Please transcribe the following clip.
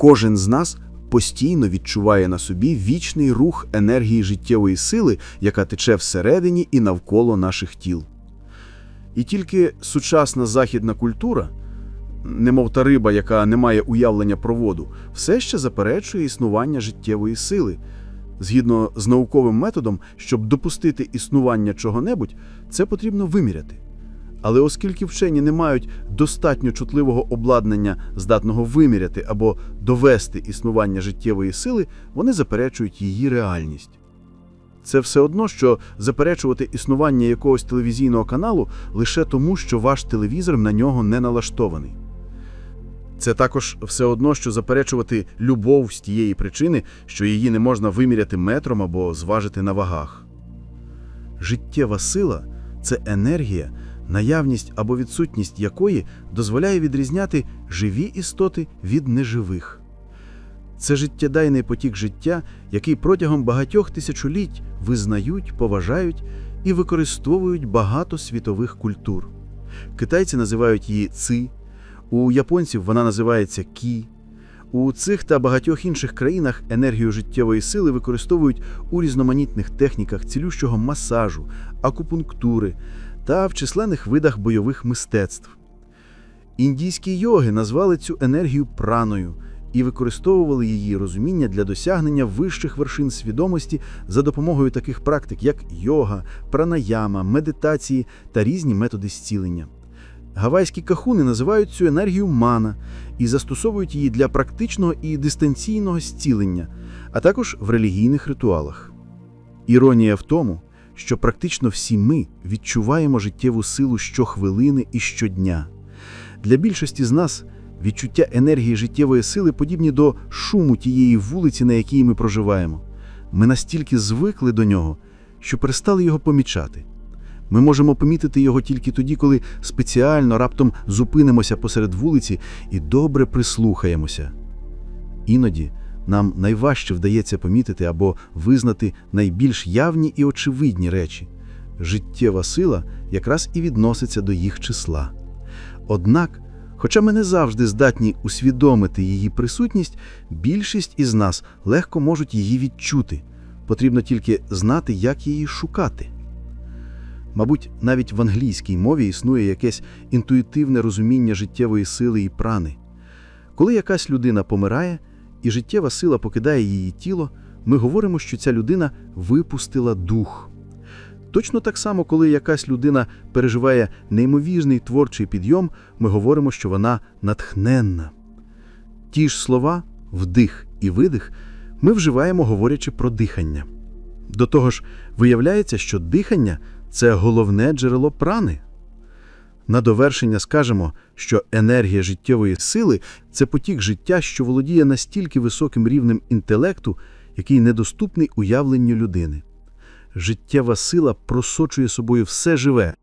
Кожен з нас постійно відчуває на собі вічний рух енергії життєвої сили, яка тече всередині і навколо наших тіл. І тільки сучасна західна культура, немов та риба, яка не має уявлення про воду, все ще заперечує існування життєвої сили. Згідно з науковим методом, щоб допустити існування чого-небудь, це потрібно виміряти. Але оскільки вчені не мають достатньо чутливого обладнання, здатного виміряти або довести існування життєвої сили, вони заперечують її реальність. Це все одно, що заперечувати існування якогось телевізійного каналу лише тому, що ваш телевізор на нього не налаштований. Це також все одно, що заперечувати любов з тієї причини, що її не можна виміряти метром або зважити на вагах. Життєва сила це енергія, наявність або відсутність якої дозволяє відрізняти живі істоти від неживих. Це життєдайний потік життя, який протягом багатьох тисячоліть визнають, поважають і використовують багато світових культур. Китайці називають її ци, у японців вона називається кі. У цих та багатьох інших країнах енергію життєвої сили використовують у різноманітних техніках цілющого масажу, акупунктури та в численних видах бойових мистецтв. Індійські йоги назвали цю енергію праною і використовували її розуміння для досягнення вищих вершин свідомості за допомогою таких практик, як йога, пранаяма, медитації та різні методи зцілення. Гавайські кахуни називають цю енергію мана і застосовують її для практичного і дистанційного зцілення, а також в релігійних ритуалах. Іронія в тому, що практично всі ми відчуваємо життєву силу щохвилини і щодня. Для більшості з нас відчуття енергії життєвої сили подібні до шуму тієї вулиці, на якій ми проживаємо. Ми настільки звикли до нього, що перестали його помічати. Ми можемо помітити його тільки тоді, коли спеціально раптом зупинимося посеред вулиці і добре прислухаємося. Іноді нам найважче вдається помітити або визнати найбільш явні і очевидні речі. Життєва сила якраз і відноситься до їх числа. Однак, хоча ми не завжди здатні усвідомити її присутність, більшість із нас легко можуть її відчути. Потрібно тільки знати, як її шукати. Мабуть, навіть в англійській мові існує якесь інтуїтивне розуміння життєвої сили і прани. Коли якась людина помирає і життєва сила покидає її тіло, ми говоримо, що ця людина випустила дух. Точно так само, коли якась людина переживає неймовірний творчий підйом, ми говоримо, що вона натхненна. Ті ж слова, вдих і видих, ми вживаємо, говорячи про дихання. До того ж, виявляється, що дихання це головне джерело прани. На довершення скажемо, що енергія життєвої сили це потік життя, що володіє настільки високим рівнем інтелекту, який недоступний уявленню людини. Життєва сила просочує собою все живе,